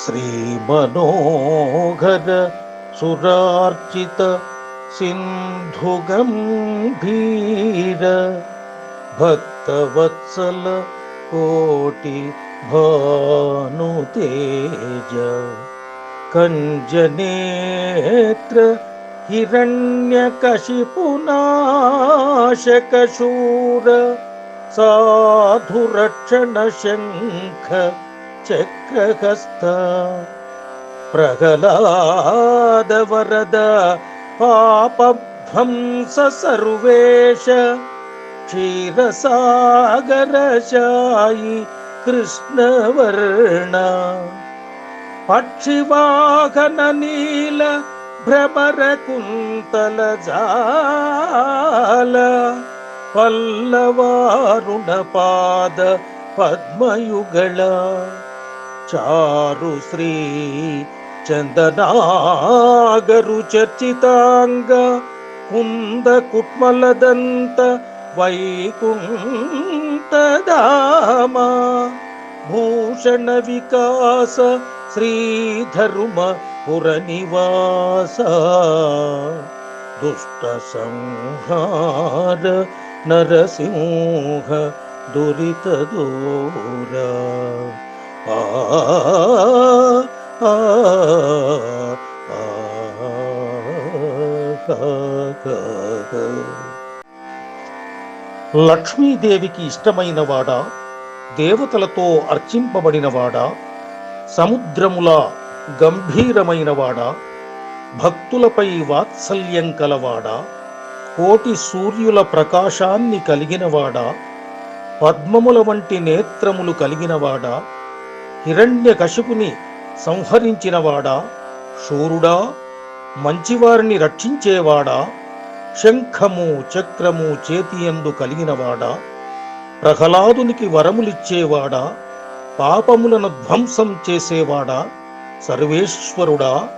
श्रीमनोघ सुरार्चित सिन्धुगम्भीर भक्तवत्सल कोटि भुतेज कञ्जनेत्र हिरण्यकशिपुनाशकशूर साधुरक्षणशङ्ख చక్రహస్త ప్రహ్లాద వరద పాపధ్వంస సర్వేష క్షీరసాగరశాయి కృష్ణవర్ణ పక్షివాహన నీల భ్రమర కుంతల జాల పల్లవారుణ పాద పద్మయుగళ చారు శ్రీ చందనాగరు చర్చితాంగ కుంద కుట్మలదంత వైకుంఠధామ భూషణ వికాస శ్రీధరుమ పురనివాస దుష్ట సంహార నరసింహ దురిత దూరా లక్ష్మీదేవికి ఇష్టమైనవాడా దేవతలతో అర్చింపబడినవాడా సముద్రముల గంభీరమైనవాడా భక్తులపై వాత్సల్యం కలవాడా కోటి సూర్యుల ప్రకాశాన్ని కలిగినవాడా పద్మముల వంటి నేత్రములు కలిగినవాడా హిరణ్యకశిపుని సంహరించినవాడా? శూరుడా? మంచివారిని రక్షించేవాడా? శంఖము చక్రము చేతియందు కలిగినవాడా? ప్రహ్లాదునికి వరములిచ్చేవాడా? పాపములను ధ్వంసం చేసేవాడా? సర్వేశ్వరుడా?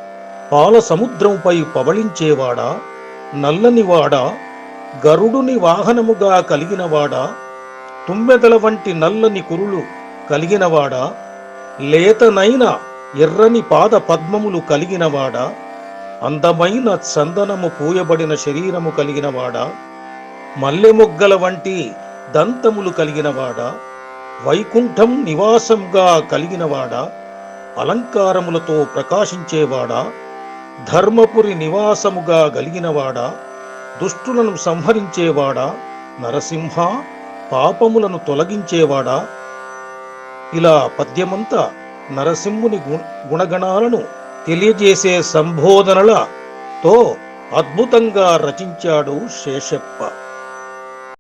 పాల సముద్రంపై పవళించేవాడా? నల్లనివాడా? గరుడుని వాహనముగా కలిగినవాడా? తుమ్మెదల వంటి నల్లని కురులు కలిగినవాడా? లేతనైన ఎర్రని పాద పద్మములు కలిగినవాడా? అందమైన చందనము పూయబడిన శరీరము కలిగినవాడా? మల్లెమొగ్గల వంటి దంతములు కలిగినవాడా? వైకుంఠం నివాసంగా కలిగినవాడా? అలంకారములతో ప్రకాశించేవాడా? ధర్మపురి నివాసముగా కలిగినవాడా దుష్టులను సంహరించేవాడా? నరసింహ పాపములను తొలగించేవాడా? ఇలా పద్యమంతా నరసింహుని గుణగణాలను తెలియజేసే సంబోధనలతో అద్భుతంగా రచించాడు శేషప్ప.